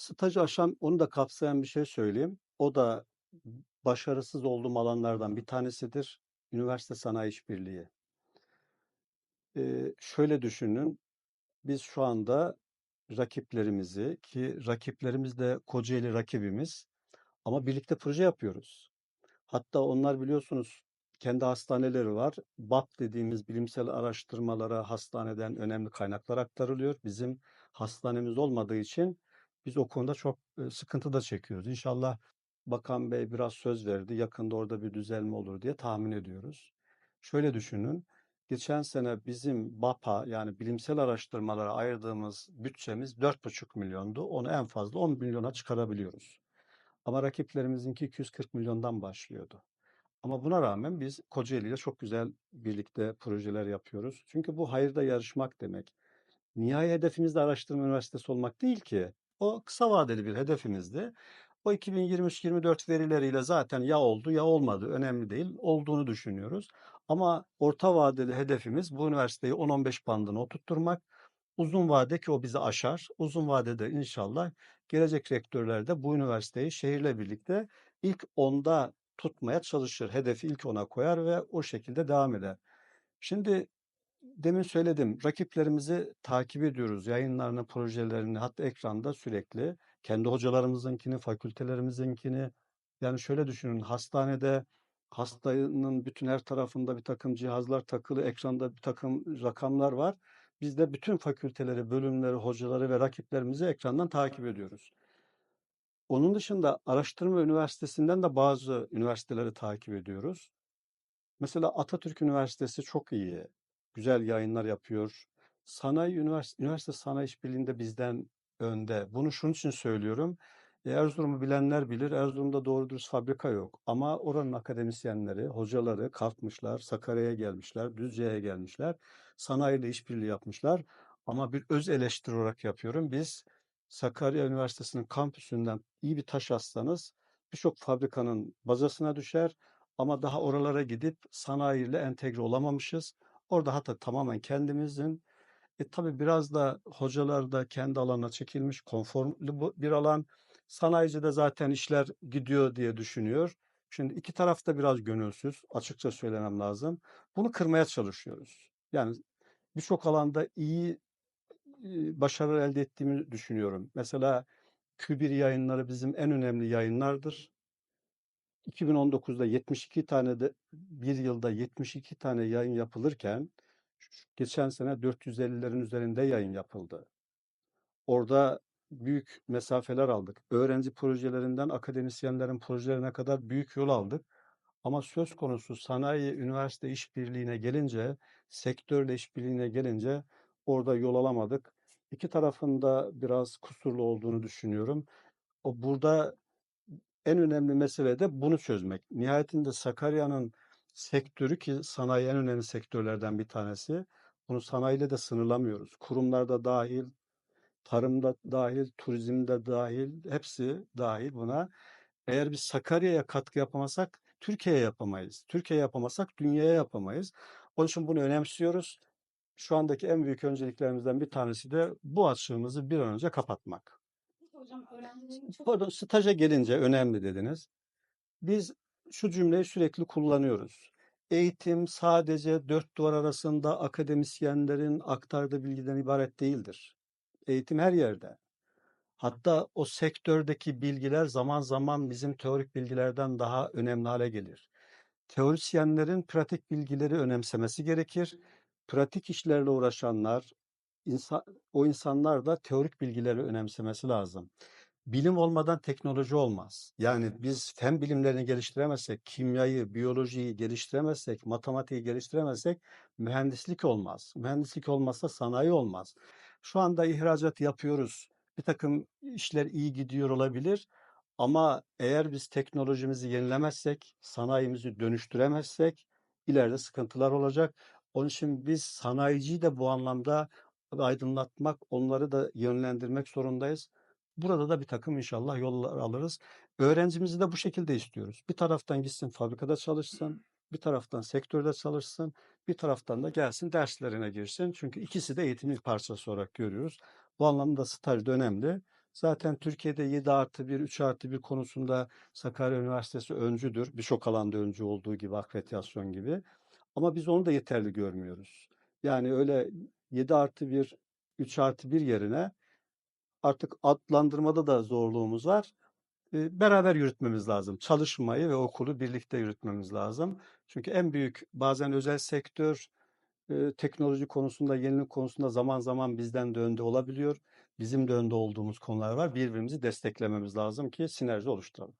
Stajı aşan, onu da kapsayan bir şey söyleyeyim. O da başarısız olduğum alanlardan bir tanesidir. Üniversite sanayi işbirliği. Ee, şöyle düşünün, biz şu anda rakiplerimizi ki rakiplerimiz de Kocaeli rakibimiz ama birlikte proje yapıyoruz. Hatta onlar biliyorsunuz kendi hastaneleri var. BAP dediğimiz bilimsel araştırmalara hastaneden önemli kaynaklar aktarılıyor. Bizim hastanemiz olmadığı için biz o konuda çok sıkıntı da çekiyoruz. İnşallah Bakan Bey biraz söz verdi. Yakında orada bir düzelme olur diye tahmin ediyoruz. Şöyle düşünün. Geçen sene bizim BAP'a yani bilimsel araştırmalara ayırdığımız bütçemiz 4,5 milyondu. Onu en fazla 10 milyona çıkarabiliyoruz. Ama rakiplerimizinki 240 milyondan başlıyordu. Ama buna rağmen biz Kocaeli ile çok güzel birlikte projeler yapıyoruz. Çünkü bu hayırda yarışmak demek. Nihai hedefimiz de araştırma üniversitesi olmak değil ki. O kısa vadeli bir hedefimizdi. O 2023-24 verileriyle zaten ya oldu ya olmadı önemli değil. Olduğunu düşünüyoruz. Ama orta vadeli hedefimiz bu üniversiteyi 10-15 bandına oturtturmak. Uzun vade ki o bizi aşar. Uzun vadede inşallah gelecek rektörler de bu üniversiteyi şehirle birlikte ilk onda tutmaya çalışır. Hedefi ilk ona koyar ve o şekilde devam eder. Şimdi demin söyledim rakiplerimizi takip ediyoruz. Yayınlarını, projelerini hatta ekranda sürekli kendi hocalarımızınkini, fakültelerimizinkini yani şöyle düşünün hastanede hastanın bütün her tarafında bir takım cihazlar takılı, ekranda bir takım rakamlar var. Biz de bütün fakülteleri, bölümleri, hocaları ve rakiplerimizi ekrandan takip ediyoruz. Onun dışında araştırma üniversitesinden de bazı üniversiteleri takip ediyoruz. Mesela Atatürk Üniversitesi çok iyi. Güzel yayınlar yapıyor. Sanayi üniversite, üniversite sanayi işbirliğinde bizden önde. Bunu şunun için söylüyorum. Erzurum'u bilenler bilir. Erzurum'da doğru dürüst fabrika yok. Ama oranın akademisyenleri, hocaları kalkmışlar, Sakarya'ya gelmişler, Düzce'ye gelmişler. Sanayiyle işbirliği yapmışlar. Ama bir öz eleştiri olarak yapıyorum. Biz Sakarya Üniversitesi'nin kampüsünden iyi bir taş atsanız birçok fabrikanın bazasına düşer ama daha oralara gidip sanayiyle entegre olamamışız. Orada hatta tamamen kendimizin e tabii biraz da hocalar da kendi alanına çekilmiş konforlu bu- bir alan. Sanayici de zaten işler gidiyor diye düşünüyor. Şimdi iki taraf da biraz gönülsüz. Açıkça söylemem lazım. Bunu kırmaya çalışıyoruz. Yani birçok alanda iyi başarı elde ettiğimi düşünüyorum. Mesela Q1 yayınları bizim en önemli yayınlardır. 2019'da 72 tane de bir yılda 72 tane yayın yapılırken geçen sene 450'lerin üzerinde yayın yapıldı. Orada büyük mesafeler aldık. Öğrenci projelerinden akademisyenlerin projelerine kadar büyük yol aldık. Ama söz konusu sanayi üniversite işbirliğine gelince, sektörle işbirliğine gelince orada yol alamadık. İki tarafında biraz kusurlu olduğunu düşünüyorum. O burada en önemli mesele de bunu çözmek. Nihayetinde Sakarya'nın sektörü ki sanayi en önemli sektörlerden bir tanesi. Bunu sanayiyle de sınırlamıyoruz. Kurumlarda dahil, tarımda dahil, turizmde dahil, hepsi dahil buna. Eğer biz Sakarya'ya katkı yapamazsak Türkiye'ye yapamayız. Türkiye yapamazsak dünyaya yapamayız. Onun için bunu önemsiyoruz. Şu andaki en büyük önceliklerimizden bir tanesi de bu açığımızı bir an önce kapatmak. Hocam öğrencilerin çok Pardon, staja gelince önemli dediniz. Biz şu cümleyi sürekli kullanıyoruz. Eğitim sadece dört duvar arasında akademisyenlerin aktardığı bilgiden ibaret değildir. Eğitim her yerde. Hatta o sektördeki bilgiler zaman zaman bizim teorik bilgilerden daha önemli hale gelir. Teorisyenlerin pratik bilgileri önemsemesi gerekir. Pratik işlerle uğraşanlar, insan, o insanlar da teorik bilgileri önemsemesi lazım. Bilim olmadan teknoloji olmaz. Yani biz fen bilimlerini geliştiremezsek, kimyayı, biyolojiyi geliştiremezsek, matematiği geliştiremezsek mühendislik olmaz. Mühendislik olmazsa sanayi olmaz. Şu anda ihracat yapıyoruz. Bir takım işler iyi gidiyor olabilir. Ama eğer biz teknolojimizi yenilemezsek, sanayimizi dönüştüremezsek ileride sıkıntılar olacak. Onun için biz sanayiciyi de bu anlamda aydınlatmak, onları da yönlendirmek zorundayız. Burada da bir takım inşallah yollar alırız. Öğrencimizi de bu şekilde istiyoruz. Bir taraftan gitsin fabrikada çalışsın, bir taraftan sektörde çalışsın, bir taraftan da gelsin derslerine girsin. Çünkü ikisi de eğitimin parçası olarak görüyoruz. Bu anlamda staj önemli. Zaten Türkiye'de 7+1, 3+1 konusunda Sakarya Üniversitesi öncüdür. Birçok alanda öncü olduğu gibi, akreditasyon gibi. Ama biz onu da yeterli görmüyoruz. Yani öyle 7+1, 3+1 yerine artık adlandırmada da zorluğumuz var. Beraber yürütmemiz lazım. Çalışmayı ve okulu birlikte yürütmemiz lazım. Çünkü en büyük bazen özel sektör, teknoloji konusunda, yenilik konusunda zaman zaman bizden de önde olabiliyor. Bizim de önde olduğumuz konular var. Birbirimizi desteklememiz lazım ki sinerji oluşturalım.